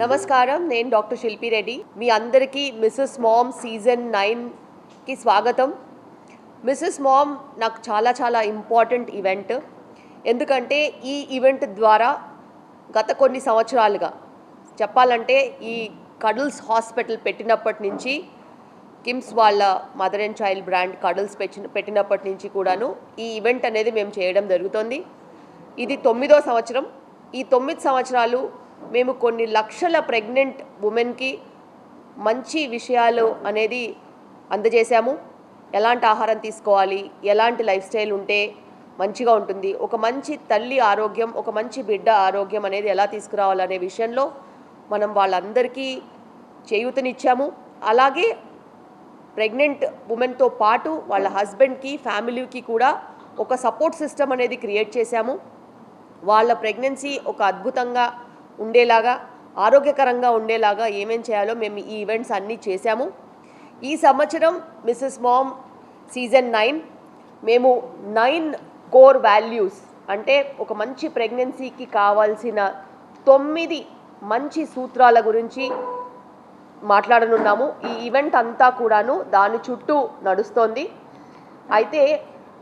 నమస్కారం నేను డాక్టర్ శిల్పి రెడ్డి. మీ అందరికీ మిస్సెస్ మామ్ సీజన్ నైన్కి స్వాగతం. మిస్సెస్ మామ్ నాకు చాలా చాలా ఇంపార్టెంట్ ఈవెంట్. ఎందుకంటే ఈ ఈవెంట్ ద్వారా గత కొన్ని సంవత్సరాలుగా చెప్పాలంటే ఈ కడల్స్ హాస్పిటల్ పెట్టినప్పటి నుంచి కిమ్స్ వాళ్ళ mother and child brand cuddles పెట్టిన పెట్టినప్పటి నుంచి కూడాను ఈ ఈవెంట్ అనేది మేము చేయడం జరుగుతుంది. ఇది తొమ్మిదో సంవత్సరం. ఈ తొమ్మిది సంవత్సరాలు మేము కొన్ని లక్షల ప్రెగ్నెంట్ ఉమెన్కి మంచి విషయాలు అనేది అందజేశాము. ఎలాంటి ఆహారం తీసుకోవాలి ఎలాంటి లైఫ్ స్టైల్ ఉంటే మంచిగా ఉంటుంది ఒక మంచి తల్లి ఆరోగ్యం ఒక మంచి బిడ్డ ఆరోగ్యం అనేది ఎలా తీసుకురావాలనే విషయంలో మనం వాళ్ళందరికీ చేయూతనిచ్చాము. అలాగే ప్రెగ్నెంట్ ఉమెన్తో పాటు వాళ్ళ హస్బెండ్కి ఫ్యామిలీకి కూడా ఒక సపోర్ట్ సిస్టమ్ అనేది క్రియేట్ చేశాము. వాళ్ళ ప్రెగ్నెన్సీ ఒక అద్భుతంగా ఉండేలాగా ఆరోగ్యకరంగా ఉండేలాగా ఏమేం చేయాలో మేము ఈ ఈవెంట్స్ అన్నీ చేశాము. ఈ సంవత్సరం మిస్సెస్ మామ్ సీజన్ నైన్ మేము నైన్ కోర్ వాల్యూస్ అంటే ఒక మంచి ప్రెగ్నెన్సీకి కావాల్సిన తొమ్మిది మంచి సూత్రాల గురించి మాట్లాడనున్నాము. ఈ ఈవెంట్ అంతా కూడాను దాని చుట్టూ నడుస్తోంది. అయితే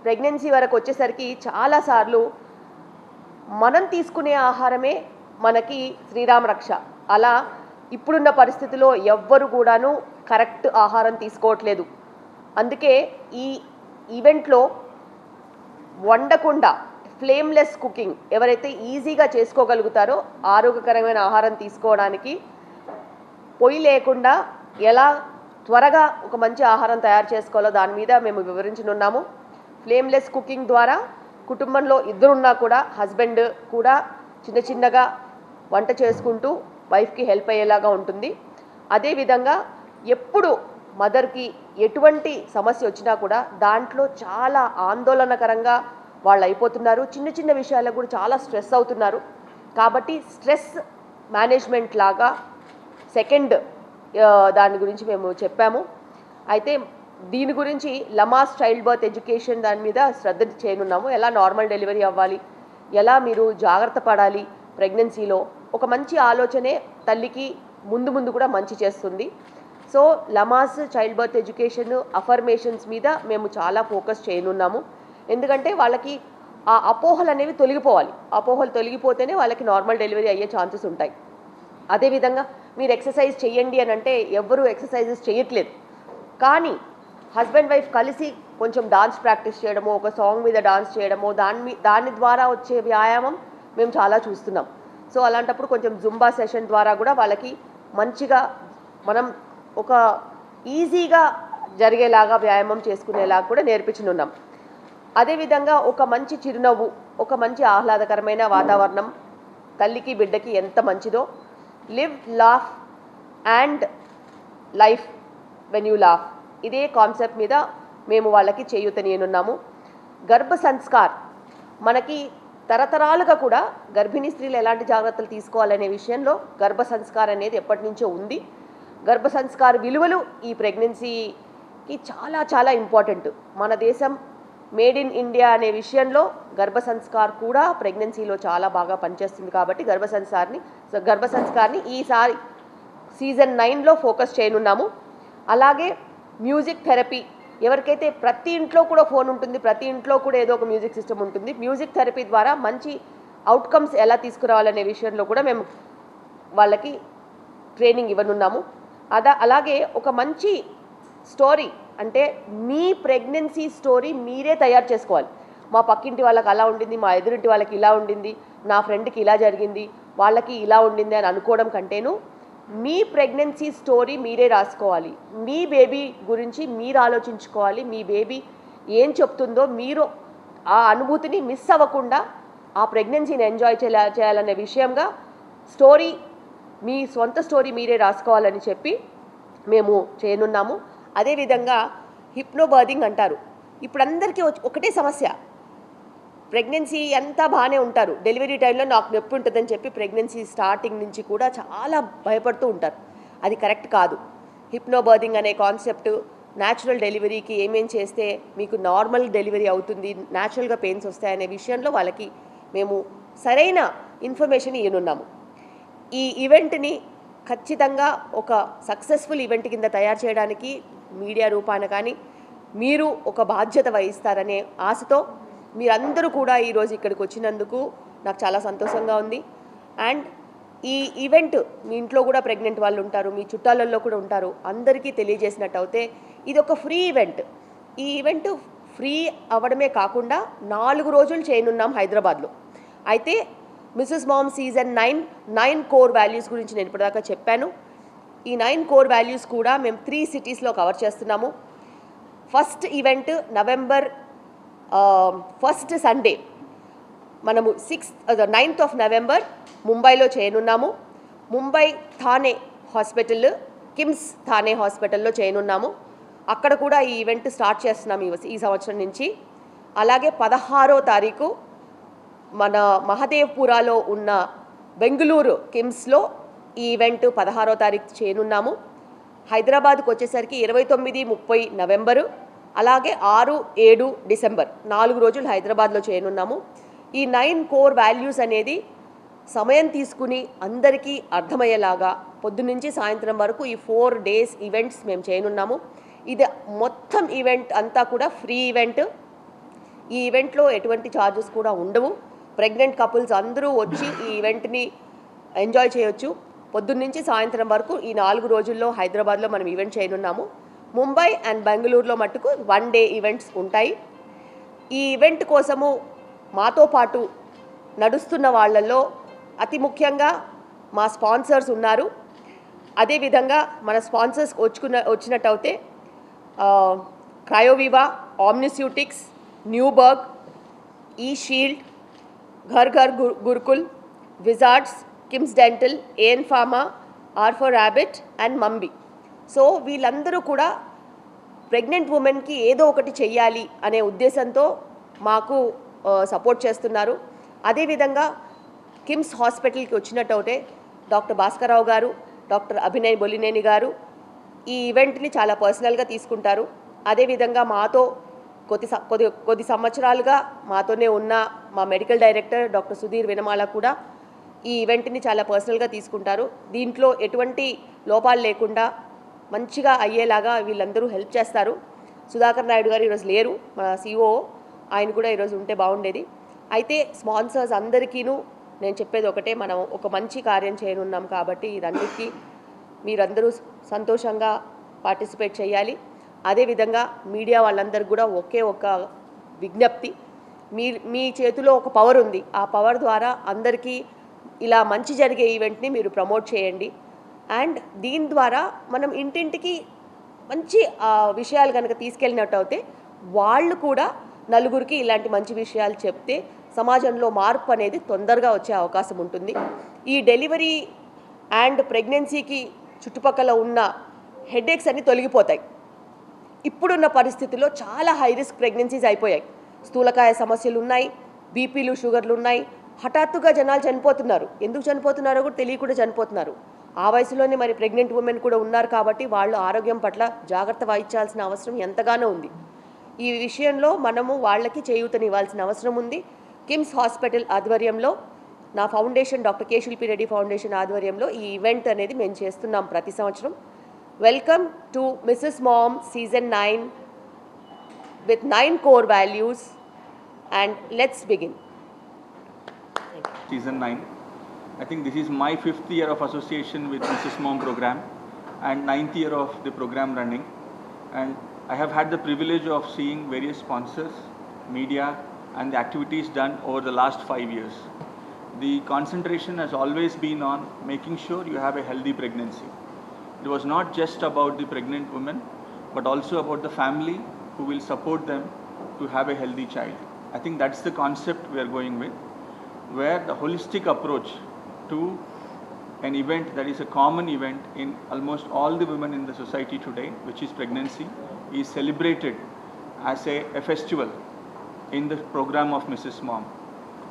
ప్రెగ్నెన్సీ వరకు వచ్చేసరికి చాలాసార్లు మనం తీసుకునే ఆహారమే మనకి శ్రీరామ రక్ష. అలా ఇప్పుడున్న పరిస్థితిలో ఎవ్వరు కూడాను కరెక్ట్ ఆహారం తీసుకోవట్లేదు. అందుకే ఈ ఈవెంట్లో వండకుండా ఫ్లేమ్లెస్ కుకింగ్ ఎవరైతే ఈజీగా చేసుకోగలుగుతారో ఆరోగ్యకరమైన ఆహారం తీసుకోవడానికి పొయ్యి లేకుండా ఎలా త్వరగా ఒక మంచి ఆహారం తయారు చేసుకోవాలో దాని మీద మేము వివరించనున్నాము. ఫ్లేమ్లెస్ కుకింగ్ ద్వారా కుటుంబంలో ఇద్దరున్నా కూడా హస్బెండ్ కూడా చిన్న చిన్నగా వంట చేసుకుంటూ వైఫ్కి హెల్ప్ అయ్యేలాగా ఉంటుంది. అదేవిధంగా ఎప్పుడు మదర్కి ఎటువంటి సమస్య వచ్చినా కూడా దాంట్లో చాలా ఆందోళనకరంగా వాళ్ళు అయిపోతున్నారు. చిన్న చిన్న విషయాలకు కూడా చాలా స్ట్రెస్ అవుతున్నారు. కాబట్టి స్ట్రెస్ మేనేజ్మెంట్ లాగా సెకండ్ దాని గురించి మేము చెప్పాము. అయితే దీని గురించి లమాస్ చైల్డ్ బర్త్ ఎడ్యుకేషన్ దాని మీద శ్రద్ధ చేయనున్నాము ఎలా నార్మల్ డెలివరీ అవ్వాలి? ఎలా మీరు జాగ్రత్త పడాలి? ప్రెగ్నెన్సీలో ఒక మంచి ఆలోచనే తల్లికి ముందు ముందు కూడా మంచి చేస్తుంది. So Lamaze childbirth education affirmations మీద మేము చాలా ఫోకస్ చేయనున్నాము. ఎందుకంటే వాళ్ళకి ఆ అపోహలు అనేవి తొలగిపోవాలి. అపోహలు తొలగిపోతేనే వాళ్ళకి నార్మల్ డెలివరీ అయ్యే ఛాన్సెస్ ఉంటాయి. అదేవిధంగా మీరు ఎక్సర్సైజ్ చేయండి అని అంటే ఎవ్వరూ ఎక్సర్సైజెస్ చేయట్లేదు. కానీ హస్బెండ్ వైఫ్ కలిసి కొంచెం డాన్స్ ప్రాక్టీస్ చేయడమో ఒక సాంగ్ మీద డాన్స్ చేయడమో దాని దాని ద్వారా వచ్చే వ్యాయామం మేము చాలా చూస్తున్నాం. సో అలాంటప్పుడు కొంచెం జుంబా సెషన్ ద్వారా కూడా వాళ్ళకి మంచిగా మనం ఒక ఈజీగా జరిగేలాగా వ్యాయామం చేసుకునేలాగా కూడా నేర్పించనున్నాం. అదేవిధంగా ఒక మంచి చిరునవ్వు ఒక మంచి ఆహ్లాదకరమైన వాతావరణం తల్లికి బిడ్డకి ఎంత మంచిదో live laugh and life when you laugh ఇదే కాన్సెప్ట్ మీద మేము వాళ్ళకి చేయూతనీయనున్నాము. గర్భ సంస్కార్ మనకి తరతరాలుగా కూడా గర్భిణీ స్త్రీలు ఎలాంటి జాగ్రత్తలు తీసుకోవాలనే విషయంలో గర్భ సంస్కారం అనేది ఎప్పటి నుంచో ఉంది. గర్భ సంస్కార విలువలు ఈ ప్రెగ్నెన్సీకి చాలా చాలా ఇంపార్టెంట్. మన దేశం మేడ్ ఇన్ ఇండియా అనే విషయంలో గర్భ సంస్కార్ కూడా ప్రెగ్నెన్సీలో చాలా బాగా పనిచేస్తుంది కాబట్టి గర్భ సంస్కార్ని గర్భ సంస్కార్ని ఈసారి సీజన్ నైన్లో ఫోకస్ చేయనున్నాము. అలాగే మ్యూజిక్ థెరపీ ఎవరికైతే ప్రతి ఇంట్లో కూడా ఫోన్ ఉంటుంది ప్రతి ఇంట్లో కూడా ఏదో ఒక మ్యూజిక్ సిస్టమ్ ఉంటుంది మ్యూజిక్ థెరపీ ద్వారా మంచి అవుట్కమ్స్ ఎలా తీసుకురావాలనే విషయంలో కూడా మేము వాళ్ళకి ట్రైనింగ్ ఇవ్వనున్నాము. అదా అలాగే ఒక మంచి స్టోరీ అంటే మీ ప్రెగ్నెన్సీ స్టోరీ మీరే తయారు చేసుకోవాలి. మా పక్కింటి వాళ్ళకి అలా ఉండింది మా ఎదురింటి వాళ్ళకి ఇలా ఉండింది నా ఫ్రెండ్కి ఇలా జరిగింది వాళ్ళకి ఇలా ఉండింది అని అనుకోవడం కంటేను మీ ప్రెగ్నెన్సీ స్టోరీ మీరే రాసుకోవాలి. మీ బేబీ గురించి మీరు ఆలోచించుకోవాలి. మీ బేబీ ఏం చెప్తుందో మీరు ఆ అనుభూతిని మిస్ అవ్వకుండా ఆ ప్రెగ్నెన్సీని ఎంజాయ్ చేయాల చేయాలనే విషయంగా స్టోరీ మీ సొంత స్టోరీ మీరే రాసుకోవాలని చెప్పి మేము చేయనున్నాము. అదేవిధంగా హిప్నోబర్దింగ్ అంటారు. ఇప్పుడు అందరికీ వచ్చి- ఒకటే సమస్య. ప్రెగ్నెన్సీ అంతా బాగానే ఉంటారు. డెలివరీ టైంలో నాకు నొప్పి ఉంటుందని చెప్పి ప్రెగ్నెన్సీ స్టార్టింగ్ నుంచి కూడా చాలా భయపడుతూ ఉంటారు. అది కరెక్ట్ కాదు. హిప్నోబర్దింగ్ అనే కాన్సెప్ట్ న్యాచురల్ డెలివరీకి ఏమేం చేస్తే మీకు నార్మల్ డెలివరీ అవుతుంది న్యాచురల్గా పెయిన్స్ వస్తాయనే విషయంలో వాళ్ళకి మేము సరైన ఇన్ఫర్మేషన్ ఇవ్వనున్నాము ఈ ఈవెంట్ని ఖచ్చితంగా ఒక సక్సెస్ఫుల్ ఈవెంట్ కింద తయారు చేయడానికి మీడియా రూపాన కానీ మీరు ఒక బాధ్యత వహిస్తారనే ఆశతో మీరందరూ కూడా ఈరోజు ఇక్కడికి వచ్చినందుకు నాకు చాలా సంతోషంగా ఉంది. అండ్ ఈ ఈవెంట్ మీ ఇంట్లో కూడా ప్రెగ్నెంట్ వాళ్ళు ఉంటారు మీ చుట్టాలలో కూడా ఉంటారు అందరికీ తెలియజేసినట్టు అయితే ఇది ఒక ఫ్రీ ఈవెంట్. ఈ ఈవెంట్ ఫ్రీ అవ్వడమే కాకుండా నాలుగు రోజులు చేయనున్నాం హైదరాబాద్లో. అయితే Mrs mom season nine nine core values గురించి నేను ఇప్పటిదాకా చెప్పాను. ఈ నైన్ కోర్ వాల్యూస్ కూడా మేము త్రీ సిటీస్లో కవర్ చేస్తున్నాము. First event November Um, first Sunday మనము సిక్స్త్ నైన్త్ ఆఫ్ నవంబర్ ముంబైలో చేయనున్నాము. ముంబై థానే హాస్పిటల్ కిమ్స్ థానే హాస్పిటల్లో చేయనున్నాము. అక్కడ కూడా ఈ ఈవెంట్ స్టార్ట్ చేస్తున్నాం ఈ ఈ సంవత్సరం నుంచి. అలాగే పదహారో తారీఖు మన మహదేవ్పురాలో ఉన్న బెంగళూరు కిమ్స్లో ఈ ఈవెంట్ పదహారో తారీఖు చేయనున్నాము. హైదరాబాద్కు వచ్చేసరికి ఇరవై తొమ్మిది ముప్పై నవంబరు. అలాగే ఆరు ఏడు డిసెంబర్ నాలుగు రోజులు హైదరాబాద్లో చేయనున్నాము. ఈ నైన్ కోర్ వాల్యూస్ అనేది సమయం తీసుకుని అందరికీ అర్థమయ్యేలాగా పొద్దున్నుంచి సాయంత్రం వరకు ఈ ఫోర్ డేస్ ఈవెంట్స్ మేము చేయనున్నాము. ఇది మొత్తం ఈవెంట్ అంతా కూడా ఫ్రీ ఈవెంట్. ఈ ఈవెంట్లో ఎటువంటి ఛార్జెస్ కూడా ఉండవు. ప్రెగ్నెంట్ కపుల్స్ అందరూ వచ్చి ఈ ఈవెంట్ని ఎంజాయ్ చేయొచ్చు. పొద్దున్నుంచి సాయంత్రం వరకు ఈ నాలుగు రోజుల్లో హైదరాబాద్లో మనం ఈవెంట్ చేయనున్నాము. ముంబై అండ్ బెంగళూరులో మట్టుకు వన్ డే ఈవెంట్స్ ఉంటాయి. ఈ ఈవెంట్ కోసము మాతో పాటు నడుస్తున్న వాళ్ళల్లో అతి ముఖ్యంగా మా స్పాన్సర్స్ ఉన్నారు. అదేవిధంగా మన స్పాన్సర్స్ వచ్చుకున్న వచ్చినట్టయితే క్రయోవివా ఆమ్నిస్యూటిక్స్ న్యూబర్గ్ ఈ shield Ghar Ghar Gurukul wizards KIMS dental AN pharma R rabbit and మంబి. So వీళ్ళందరూ కూడా ప్రెగ్నెంట్ ఉమెన్కి ఏదో ఒకటి చెయ్యాలి అనే ఉద్దేశంతో మాకు సపోర్ట్ చేస్తున్నారు. అదేవిధంగా కిమ్స్ హాస్పిటల్కి వచ్చినట్టయితే డాక్టర్ భాస్కరరావు గారు డాక్టర్ అభినయ్ బొలినేని గారు ఈ ఈవెంట్ని చాలా పర్సనల్గా తీసుకుంటారు. అదేవిధంగా మాతో కొద్ది స- కొద్ది కొద్ది సంవత్సరాలుగా మాతోనే ఉన్న మా medical director doctor Sudheer Vinamala కూడా ఈ ఈవెంట్ని చాలా పర్సనల్గా తీసుకుంటారు. దీంట్లో ఎటువంటి లోపాలు లేకుండా మంచిగా అయ్యేలాగా వీళ్ళందరూ హెల్ప్ చేస్తారు. సుధాకర్ నాయుడు గారు ఈరోజు లేరు. మన సిఓ ఆయన కూడా ఈరోజు ఉంటే బాగుండేది. అయితే స్పాన్సర్స్ అందరికీను నేను చెప్పేది ఒకటే మనం ఒక మంచి కార్యం చేయనున్నాం కాబట్టి ఇదన్నిటికీ మీరందరూ సంతోషంగా పార్టిసిపేట్ చేయాలి. అదేవిధంగా మీడియా వాళ్ళందరికీ కూడా ఒకే ఒక విజ్ఞప్తి. మీ మీ చేతిలో ఒక పవర్ ఉంది. ఆ పవర్ ద్వారా అందరికీ ఇలా మంచి జరిగే ఈవెంట్ని మీరు ప్రమోట్ చేయండి. అండ్ దీని ద్వారా మనం ఇంటింటికి మంచి విషయాలు కనుక తీసుకెళ్ళినట్టు అయితే వాళ్ళు కూడా నలుగురికి ఇలాంటి మంచి విషయాలు చెప్తే సమాజంలో మార్పు అనేది తొందరగా వచ్చే అవకాశం ఉంటుంది. ఈ డెలివరీ అండ్ ప్రెగ్నెన్సీకి చుట్టుపక్కల ఉన్న హెడేక్స్ అన్నీ తొలగిపోతాయి. ఇప్పుడున్న పరిస్థితుల్లో చాలా హై రిస్క్ ప్రెగ్నెన్సీస్ అయిపోయాయి. స్థూలకాయ సమస్యలు ఉన్నాయి బీపీలు షుగర్లు ఉన్నాయి. హఠాత్తుగా జనాలు చనిపోతున్నారు. ఎందుకు చనిపోతున్నారో కూడా తెలియకుండా చనిపోతున్నారు. ఆ వయసులోనే మరి ప్రెగ్నెంట్ ఉమెన్ కూడా ఉన్నారు కాబట్టి వాళ్ళు ఆరోగ్యం పట్ల జాగ్రత్త వహించాల్సిన అవసరం ఎంతగానో ఉంది. ఈ విషయంలో మనము వాళ్ళకి చేయూతనివ్వాల్సిన అవసరం ఉంది. కిమ్స్ హాస్పిటల్ ఆధ్వర్యంలో నా ఫౌండేషన్ డాక్టర్ కే శిల్పి రెడ్డి ఫౌండేషన్ ఆధ్వర్యంలో ఈ ఈవెంట్ అనేది మేము చేస్తున్నాం ప్రతి సంవత్సరం. Welcome to Mrs mom season nine with nine core values and let's begin season nine I think this is my fifth year of association with Mrs. Mom program and ninth year of the program running. And I have had the privilege of seeing various sponsors, media, and the activities done over the last five years. The concentration has always been on making sure you have a healthy pregnancy. It was not just about the pregnant woman, but also about the family who will support them to have a healthy child. I think that's the concept we are going with, where the holistic approach to an event that is a common event in almost all the women in the society today, which is pregnancy, is celebrated as a, a festival in the program of Mrs. Mom.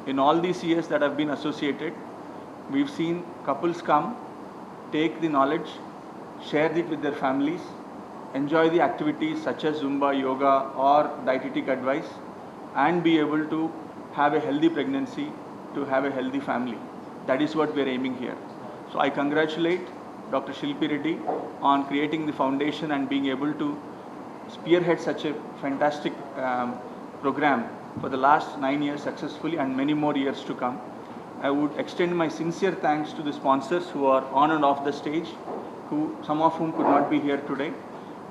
In all these years that I've been associated, we've seen couples come, take the knowledge, share it with their families, enjoy the activities such as Zumba, yoga, or dietetic advice, and be able to have a healthy pregnancy, to have a healthy family. That is what we're aiming here. So I congratulate Dr. Shilpi Reddy on creating the foundation and being able to spearhead such a fantastic um, program for the last nine years successfully and many more years to come. I would extend my sincere thanks to the sponsors who are on and off the stage, who some of whom could not be here today,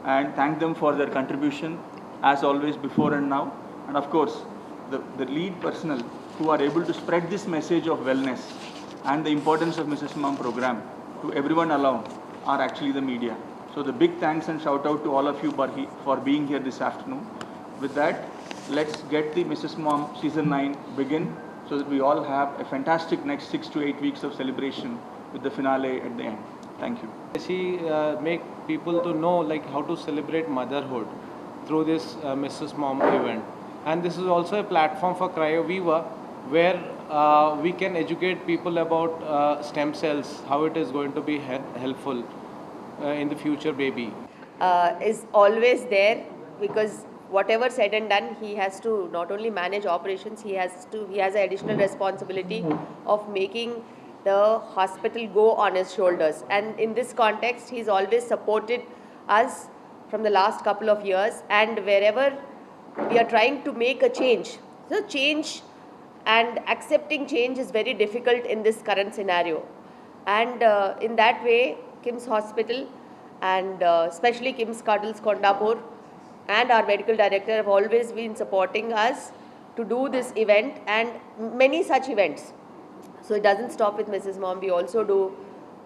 and thank them for their contribution as always before and now. And of course, the, the lead personnel who are able to spread this message of wellness and the importance of Mrs. Mom program to everyone around are actually the media. So the big thanks and shout out to all of you for, for being here this afternoon. With that, let's get the Mrs. Mom season 9 begin so that we all have a fantastic next six to eight weeks of celebration with the finale at the end. Thank you. She uh, make people to know like how to celebrate motherhood through this uh, Mrs. Mom event, and this is also a platform for CryoViva where uh, we can educate people about uh, stem cells, how it is going to be he- helpful uh, in the future baby. uh, is always there because whatever said and done he has to not only manage operations he has to he has an additional responsibility of making the hospital go on his shoulders and in this context he's always supported us from the last couple of years and wherever we are trying to make a change so change and accepting change is very difficult in this current scenario and uh, in that way kim's hospital and uh, especially kim's cuddles kondapur and our medical director have always been supporting us to do this event and many such events so it doesn't stop with Mrs. Mom. We also do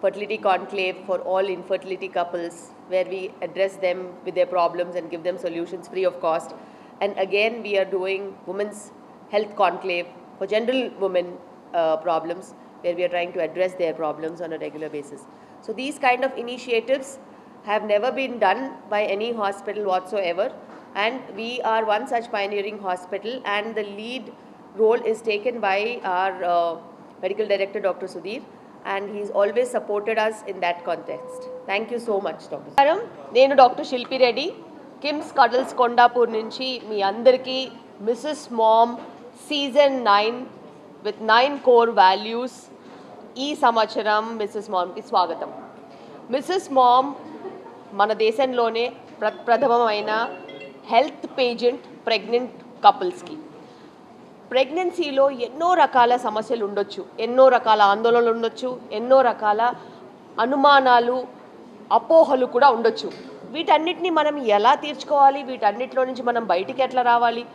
fertility conclave for all infertility couples where we address them with their problems and give them solutions free of cost. And again, we are doing women's health conclave for general women uh, problems where we are trying to address their problems on a regular basis. So these kind of initiatives have never been done by any hospital whatsoever and we are one such pioneering hospital and the lead role is taken by our uh, medical director Dr. Sudhir and he's always supported us in that context. Thank you so much Dr. నమస్కారం నేను doctor శిల్పి Reddy KIMS cuddles Kondapur నుంచి మీ అందరికీ missus ma'am season nine with nine core values ఈ సంవత్సరం missus మామ్కి స్వాగతం. Missus ma'am మన దేశంలోనే ప్ర ప్రథమమైన హెల్త్ పేజెంట్ ప్రెగ్నెంట్ కపుల్స్కి ప్రెగ్నెన్సీలో ఎన్నో రకాల సమస్యలు ఉండొచ్చు ఎన్నో రకాల ఆందోళనలు ఉండొచ్చు ఎన్నో రకాల అనుమానాలు అపోహలు కూడా ఉండొచ్చు. వీటన్నిటిని మనం ఎలా తీర్చుకోవాలి? వీటన్నిటిలో నుంచి మనం బయటికి ఎట్లా రావాలి?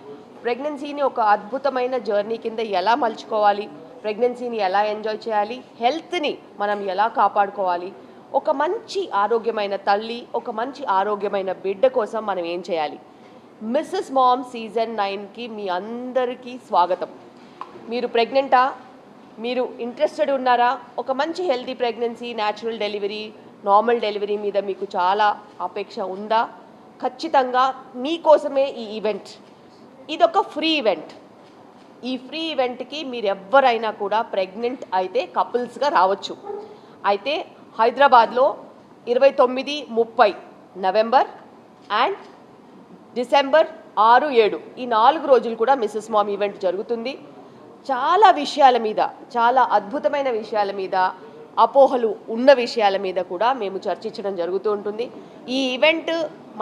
ప్రెగ్నెన్సీని ఒక అద్భుతమైన జర్నీ కింద ఎలా మలుచుకోవాలి? ప్రెగ్నెన్సీని ఎలా ఎంజాయ్ చేయాలి? హెల్త్ని మనం ఎలా కాపాడుకోవాలి? ఒక మంచి ఆరోగ్యమైన తల్లి ఒక మంచి ఆరోగ్యమైన బిడ్డ కోసం మనం ఏం చేయాలి? మిస్సెస్ మామ్ సీజన్ నైన్కి మీ అందరికీ స్వాగతం. మీరు ప్రెగ్నెంటా? మీరు ఇంట్రెస్టెడ్ ఉన్నారా? ఒక మంచి healthy pregnancy natural delivery normal delivery మీద మీకు చాలా అపేక్ష ఉందా? ఖచ్చితంగా మీకోసమే ఈ ఈవెంట్. ఇదొక ఫ్రీ ఈవెంట్. ఈ ఫ్రీ ఈవెంట్కి మీరు ఎవరైనా కూడా ప్రెగ్నెంట్ అయితే కపుల్స్గా రావచ్చు. అయితే హైదరాబాద్లో ఇరవై తొమ్మిది ముప్పై నవంబర్ అండ్ డిసెంబర్ ఆరు ఏడు ఈ నాలుగు రోజులు కూడా మిస్సెస్ మామ్ ఈవెంట్ జరుగుతుంది. చాలా విషయాల మీద చాలా అద్భుతమైన విషయాల మీద అపోహలు ఉన్న విషయాల మీద కూడా మేము చర్చించడం జరుగుతూ ఉంటుంది. ఈ ఈవెంట్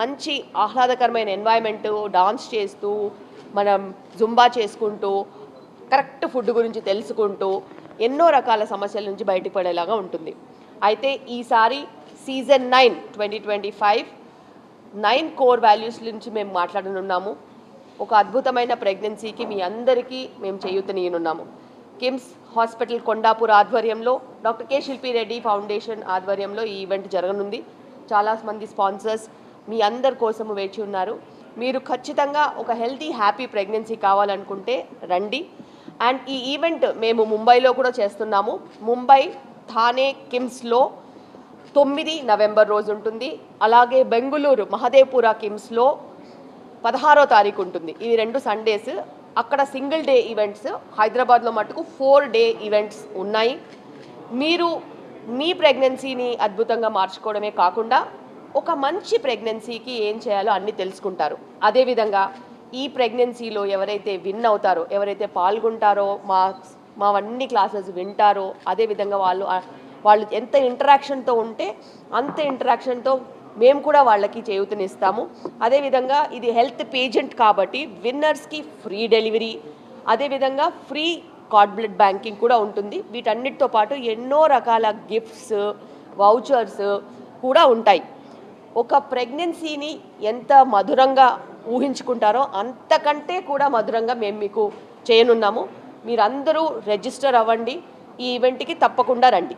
మంచి ఆహ్లాదకరమైన ఎన్వైరన్మెంట్ డాన్స్ చేస్తూ మనం జుంబా చేసుకుంటూ కరెక్ట్ ఫుడ్ గురించి తెలుసుకుంటూ ఎన్నో రకాల సమస్యల నుంచి బయటపడేలాగా ఉంటుంది. అయితే ఈసారి season nine twenty twenty five nine core values నుంచి మేము మాట్లాడనున్నాము. ఒక అద్భుతమైన ప్రెగ్నెన్సీకి మీ అందరికీ మేము చేయూతనీయనున్నాము. కిమ్స్ హాస్పిటల్ కొండాపూర్ ఆధ్వర్యంలో డాక్టర్ కె శిల్పి రెడ్డి ఫౌండేషన్ ఆధ్వర్యంలో ఈ ఈవెంట్ జరగనుంది. చాలా మంది స్పాన్సర్స్ మీ అందరి కోసము వేచి ఉన్నారు. మీరు ఖచ్చితంగా ఒక హెల్తీ హ్యాపీ ప్రెగ్నెన్సీ కావాలనుకుంటే రండి. అండ్ ఈ ఈవెంట్ మేము ముంబైలో కూడా చేస్తున్నాము. ముంబై థానే కిమ్స్లో తొమ్మిది నవంబర్ రోజు ఉంటుంది. అలాగే బెంగుళూరు మహదేపుర కిమ్స్లో పదహారో తారీఖు ఉంటుంది. ఇవి రెండు సండేస్. అక్కడ సింగిల్ డే ఈవెంట్స్. హైదరాబాద్లో మటుకు ఫోర్ డే ఈవెంట్స్ ఉన్నాయి. మీరు మీ ప్రెగ్నెన్సీని అద్భుతంగా మార్చుకోవడమే కాకుండా ఒక మంచి ప్రెగ్నెన్సీకి ఏం చేయాలో అన్నీ తెలుసుకుంటారు. అదేవిధంగా ఈ ప్రెగ్నెన్సీలో ఎవరైతే విన్ అవుతారో ఎవరైతే పాల్గొంటారో మా మావన్నీ క్లాసెస్ వింటారో అదేవిధంగా వాళ్ళు వాళ్ళు ఎంత ఇంటరాక్షన్తో ఉంటే అంత ఇంటరాక్షన్తో మేము కూడా వాళ్ళకి చేయూతనిస్తాము. అదేవిధంగా ఇది హెల్త్ పేజెంట్ కాబట్టి విన్నర్స్కి ఫ్రీ డెలివరీ అదేవిధంగా ఫ్రీ కార్డ్ బ్లడ్ బ్యాంకింగ్ కూడా ఉంటుంది. వీటన్నిటితో పాటు ఎన్నో రకాల గిఫ్ట్స్ వౌచర్స్ కూడా ఉంటాయి. ఒక ప్రెగ్నెన్సీని ఎంత మధురంగా ఊహించుకుంటారో అంతకంటే కూడా మధురంగా మేము మీకు చేయనున్నాము. మీరందరూ రిజిస్టర్ అవ్వండి. ఈ ఈవెంట్కి తప్పకుండా రండి.